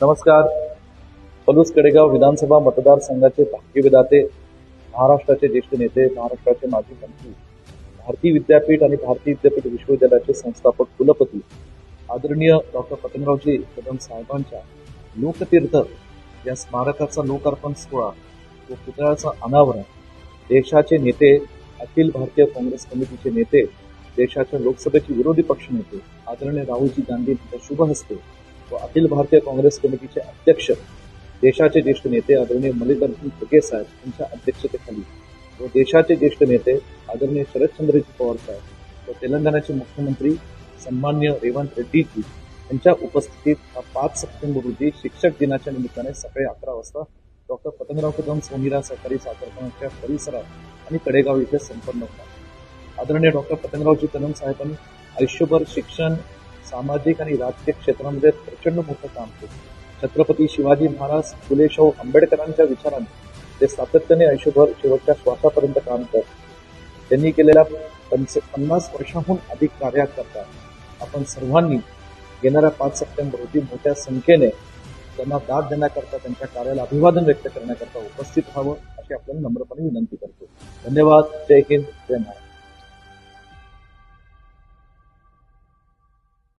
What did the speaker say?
नमस्कार. पलूस कडेगाव विधानसभा मतदारसंघाचे भाग्यविधाते महाराष्ट्राचे ज्येष्ठ नेते महाराष्ट्राचे माजी मंत्री भारतीय विद्यापीठ आणि भारतीय विद्यापीठ विश्वविद्यालयाचे संस्थापक कुलपती आदरणीय डॉक्टर पतंगरावजी कदम साहेबांच्या लोकतीर्थ या स्मारकाचा लोकार्पण सोहळा व पुतळ्याचं अनावरण देशाचे नेते अखिल भारतीय काँग्रेस कमिटीचे नेते देशाच्या लोकसभेचे विरोधी पक्षनेते आदरणीय राहुलजी गांधी यांच्या शुभ हस्ते व अखिल भारतीय काँग्रेस कमिटीचे अध्यक्ष देशाचे ज्येष्ठ नेते आदरणीय मल्लिकार्जुन खडगे साहेब यांच्या अध्यक्षतेखाली. व देशाचे ज्येष्ठ नेते आदरणीय शरदचंद्रजी पवार साहेब व तेलंगणाचे मुख्यमंत्री सन्मान्य रेवंत रेड्डीजी यांच्या उपस्थितीत हा पाच सप्टेंबर रोजी शिक्षक दिनाच्या निमित्ताने सकाळी अकरा वाजता डॉक्टर पतंगराव कदम सोनिरा सहकारी साखर कारखान्याच्या परिसरात आणि कडेगाव इथे संपन्न होणार आदरणीय डॉक्टर पतंगरावजी कदम साहेबांनी आयुष्यभर शिक्षण सामाजिक आणि राजकीय क्षेत्रामध्ये प्रचंड मोठं काम केलं. छत्रपती शिवाजी महाराज फुले शाहू आंबेडकरांच्या विचाराने ते सातत्याने आयुष्यभर शेवटच्या श्वासापर्यंत काम करत त्यांनी केलेल्या पंच पन्नास वर्षाहून अधिक कार्याकरता आपण सर्वांनी येणाऱ्या पाच सप्टेंबर रोजी मोठ्या संख्येने त्यांना दाद देण्याकरता त्यांच्या कार्याला अभिवादन व्यक्त करण्याकरता उपस्थित व्हावं अशी आपल्याला नम्रपणे विनंती करतो. धन्यवाद. जय हिंद. जय महाराज